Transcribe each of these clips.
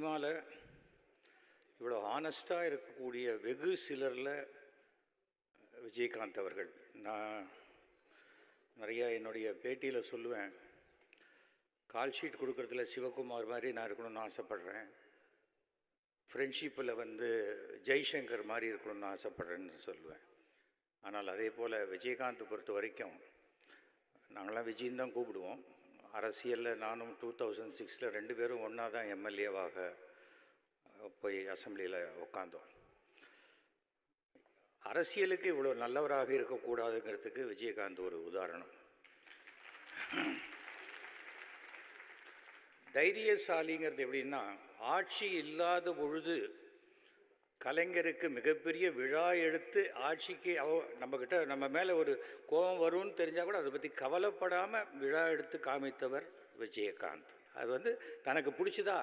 சினிமாவில் இவ்வளோ ஆனஸ்டாக இருக்கக்கூடிய வெகு சிலரில் விஜயகாந்த் அவர்கள். நான் நிறையா என்னுடைய பேட்டியில் சொல்லுவேன். கால் ஷீட் கொடுக்குறதுல சிவகுமார் மாதிரி நான் இருக்கணும்னு ஆசைப்பட்றேன். ஃப்ரெண்ட்ஷிப்பில் வந்து ஜெய்சங்கர் மாதிரி இருக்கணும்னு ஆசைப்பட்றேன்னு சொல்லுவேன். ஆனால் அதே போல் விஜயகாந்த் பொறுத்த வரைக்கும் நாங்களாம் விஜயன் தான் கூப்பிடுவோம். அரசியலில் நானும் டூ தௌசண்ட் சிக்ஸில் ரெண்டு பேரும் ஒன்றா தான் எம்எல்ஏவாக போய் அசம்பிளியில் உட்காந்தோம் அரசியலுக்கு இவ்வளோ நல்லவராக இருக்கக்கூடாதுங்கிறதுக்கு விஜயகாந்த் ஒரு உதாரணம். தைரியசாலிங்கிறது எப்படின்னா ஆட்சி இல்லாத பொழுது கலைஞருக்கு மிகப்பெரிய விழா எடுத்து ஆட்சிக்கு அவ நம்மக்கிட்ட நம்ம மேலே ஒரு கோபம் வரும்னு தெரிஞ்சால் கூட அதை பற்றி கவலைப்படாமல் விழா எடுத்து காமித்தவர் விஜயகாந்த். அது வந்து தனக்கு பிடிச்சதா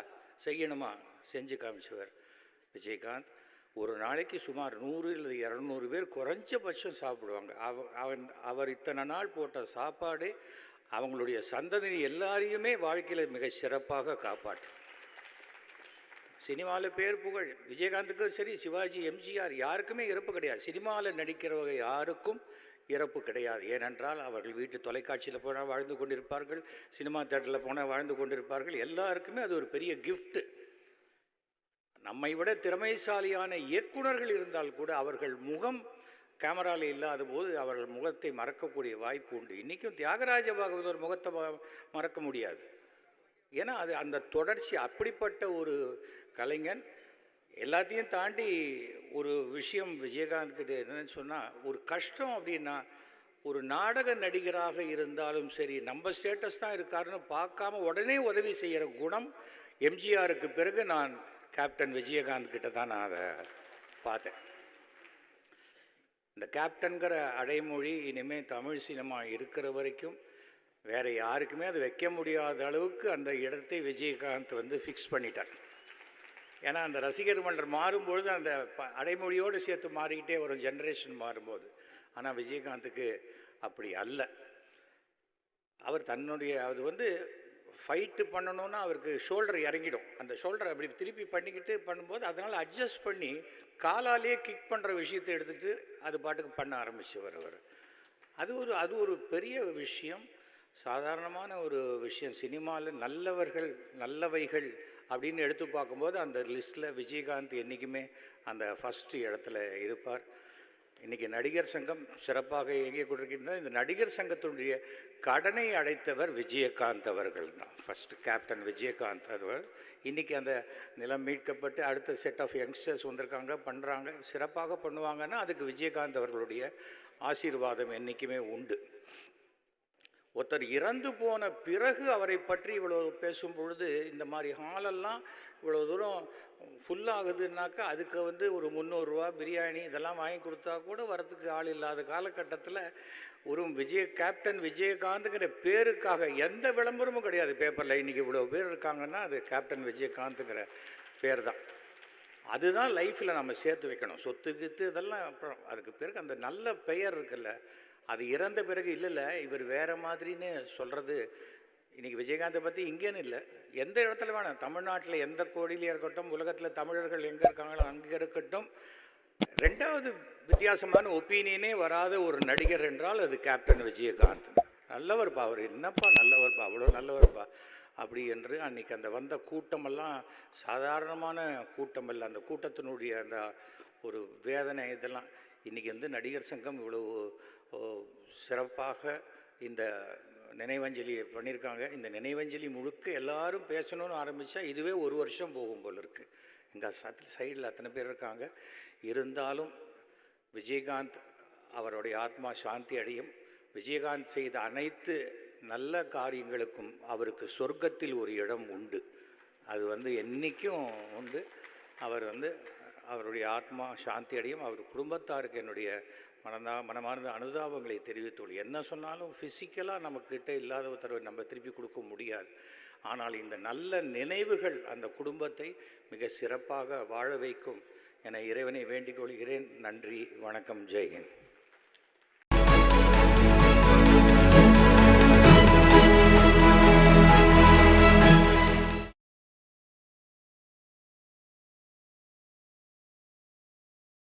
செய்யணுமா செஞ்சு காமிச்சவர் விஜயகாந்த். ஒரு நாளைக்கு சுமார் நூறு இல்லை இரநூறு பேர் குறைஞ்சபட்சம் சாப்பிடுவாங்க. அவ அவன் அவர் இத்தனை நாள் போட்ட சாப்பாடு அவங்களுடைய சந்ததி எல்லாரையுமே வாழ்க்கையில் மிக சிறப்பாக காப்பாற்றும். சினிமாவில் பேர் புகழ். விஜயகாந்துக்கும் சரி சிவாஜி எம்ஜிஆர் யாருக்குமே இறப்பு கிடையாது. சினிமாவில் நடிக்கிறவங்க யாருக்கும் இறப்பு கிடையாது. ஏனென்றால் அவர்கள் வீட்டு தொலைக்காட்சியில் போனால் வாழ்ந்து கொண்டிருப்பார்கள் சினிமா தேட்டரில் போனால் வாழ்ந்து கொண்டிருப்பார்கள். எல்லாருக்குமே அது ஒரு பெரிய கிஃப்ட்டு நம்மை விட திறமைசாலியான இயக்குனர்கள் இருந்தால் கூட அவர்கள் முகம் கேமராவில் இல்லாத போது அவர்கள் முகத்தை மறக்கக்கூடிய வாய்ப்பு உண்டு. இன்றைக்கும் தியாகராஜ பாகவதர் முகத்தை மறக்க முடியாது. ஏன்னா அது அந்த தொடர்ச்சி அப்படிப்பட்ட ஒரு கலைஞன் எல்லாத்தையும் தாண்டி ஒரு விஷயம் விஜயகாந்த் கிட்ட என்னன்னு சொன்னால் ஒரு கஷ்டம் அப்படின்னா ஒரு நாடக நடிகராக இருந்தாலும் சரி நம்ம ஸ்டேட்டஸ் தான் இருக்காருன்னு பார்க்காம உடனே உதவி செய்கிற குணம் எம்ஜிஆருக்கு பிறகு நான் கேப்டன் விஜயகாந்த் கிட்ட தான் நான் அதை பார்த்தேன். இந்த கேப்டன்கிற அடைமொழி இனிமேல் தமிழ் சினிமா இருக்கிற வரைக்கும் வேறு யாருக்குமே அது வைக்க முடியாத அளவுக்கு அந்த இடத்தை விஜயகாந்த் வந்து ஃபிக்ஸ் பண்ணிட்டார். ஏன்னா அந்த ரசிகர் மன்றம் மாறும்பொழுது அந்த ப- அடைமொழியோடு சேர்த்து மாறிக்கிட்டே வரும் ஜென்ரேஷன் மாறும்போது. ஆனால் விஜயகாந்துக்கு அப்படி அல்ல. அவர் தன்னுடைய அது வந்து ஃபைட்டு பண்ணணும்னா அவருக்கு ஷோல்டர் இறங்கிடும். அந்த ஷோல்டர் அப்படி திருப்பி பண்ணிக்கிட்டு பண்ணும்போது அதனால் அட்ஜஸ்ட் பண்ணி காலாலேயே கிக் பண்ணுற விஷயத்தை எடுத்துகிட்டு அது பாட்டுக்கு பண்ண ஆரம்பித்தவர் அவர். அது ஒரு அது ஒரு பெரிய விஷயம். சாதாரணமான ஒரு விஷயம். சினிமாவில் நல்லவர்கள் நல்லவைகள் அப்படின்னு எடுத்து பார்க்கும்போது அந்த லிஸ்ட்டில் விஜயகாந்த் என்றைக்குமே அந்த ஃபஸ்ட்டு இடத்துல இருப்பார். இன்றைக்கி நடிகர் சங்கம் சிறப்பாக இயங்கிக் கொண்டிருக்கின்றது. இந்த நடிகர் சங்கத்தினுடைய கடனை அடைத்தவர் விஜயகாந்த் அவர்கள் தான். ஃபஸ்ட்டு கேப்டன் விஜயகாந்த் அவர் இன்றைக்கி அந்த நிலம் மீட்கப்பட்டு அடுத்த செட் ஆஃப் யங்ஸ்டர்ஸ் வந்திருக்காங்க பண்ணுறாங்க சிறப்பாக பண்ணுவாங்கன்னா அதுக்கு விஜயகாந்த் அவர்களுடைய ஆசீர்வாதம் என்றைக்குமே உண்டு. ஒருத்தர் இறந்து போன பிறகு அவரை பற்றி இவ்வளோ பேசும் பொழுது இந்த மாதிரி ஹாலெல்லாம் இவ்வளோ தூரம் ஃபுல்லாகுதுன்னாக்கா அதுக்கு வந்து ஒரு முந்நூறுரூவா பிரியாணி இதெல்லாம் வாங்கி கொடுத்தா கூட வரத்துக்கு ஆள் இல்லாத காலகட்டத்தில் ஒரு விஜய கேப்டன் விஜயகாந்துங்கிற பேருக்காக எந்த விளம்பரமும் கிடையாது. பேப்பரில் இன்றைக்கி இவ்வளோ பேர் இருக்காங்கன்னா அது கேப்டன் விஜயகாந்துங்கிற பேர் தான் அதுதான் லைஃப்பில் நம்ம சேர்த்து வைக்கணும். சொத்து கித்து இதெல்லாம் அப்புறம் அதுக்கு பிறகு அந்த நல்ல பெயர் இருக்குல்ல அது இறந்த பிறகு இல்லைல்ல இவர் வேறு மாதிரின்னு சொல்கிறது இன்றைக்கி விஜயகாந்தை பற்றி இங்கேன்னு இல்லை. எந்த இடத்துல வேணாம் தமிழ்நாட்டில் எந்த கோடியிலையும் இருக்கட்டும் உலகத்தில் தமிழர்கள் எங்கே இருக்காங்களோ அங்கே இருக்கட்டும் ரெண்டாவது வித்தியாசமான ஒப்பீனியனே வராத ஒரு நடிகர் என்றால் அது கேப்டன் விஜயகாந்த். நல்லவர்ப்பா அவர் என்னப்பா நல்லவர்ப்பா அவ்வளோ நல்லவர்ப்பா அப்படி என்று அன்னைக்கு அந்த வந்த கூட்டமெல்லாம் சாதாரணமான கூட்டம் இல்லை அந்த கூட்டத்தினுடைய அந்த ஒரு வேதனை இதெல்லாம். இன்றைக்கி வந்து நடிகர் சங்கம் இவ்வளவு சிறப்பாக இந்த நினைவஞ்சலியை பண்ணியிருக்காங்க இந்த நினைவஞ்சலி முழுக்க எல்லாரும் பேசணும்னு ஆரம்பித்தா இதுவே ஒரு வருஷம் போகும் போல் இருக்குது எங்கள் சத்து சைடில் அத்தனை பேர் இருக்காங்க. இருந்தாலும் விஜயகாந்த் அவருடைய ஆத்மா சாந்தி அடையும். விஜயகாந்த் செய்த அனைத்து நல்ல காரியங்களுக்கும் அவருக்கு சொர்க்கத்தில் ஒரு இடம் உண்டு. அது வந்து என்றைக்கும் உண்டு. அவர் வந்து அவருடைய ஆத்மா சாந்தி அடையும் அவர் குடும்பத்தாருக்கு என்னுடைய மனதா மனமார்ந்த அனுதாபங்களை தெரிவித்துள்ளு என்ன சொன்னாலும் ஃபிசிக்கலாக நம்மக்கிட்ட இல்லாத ஒருத்தரவை நம்ம திருப்பி கொடுக்க முடியாது. ஆனால் இந்த நல்ல நினைவுகள் அந்த குடும்பத்தை மிக சிறப்பாக வாழ வைக்கும் என இறைவனை வேண்டிக் கொள்கிறேன். நன்றி வணக்கம் ஜெயஹிந்த்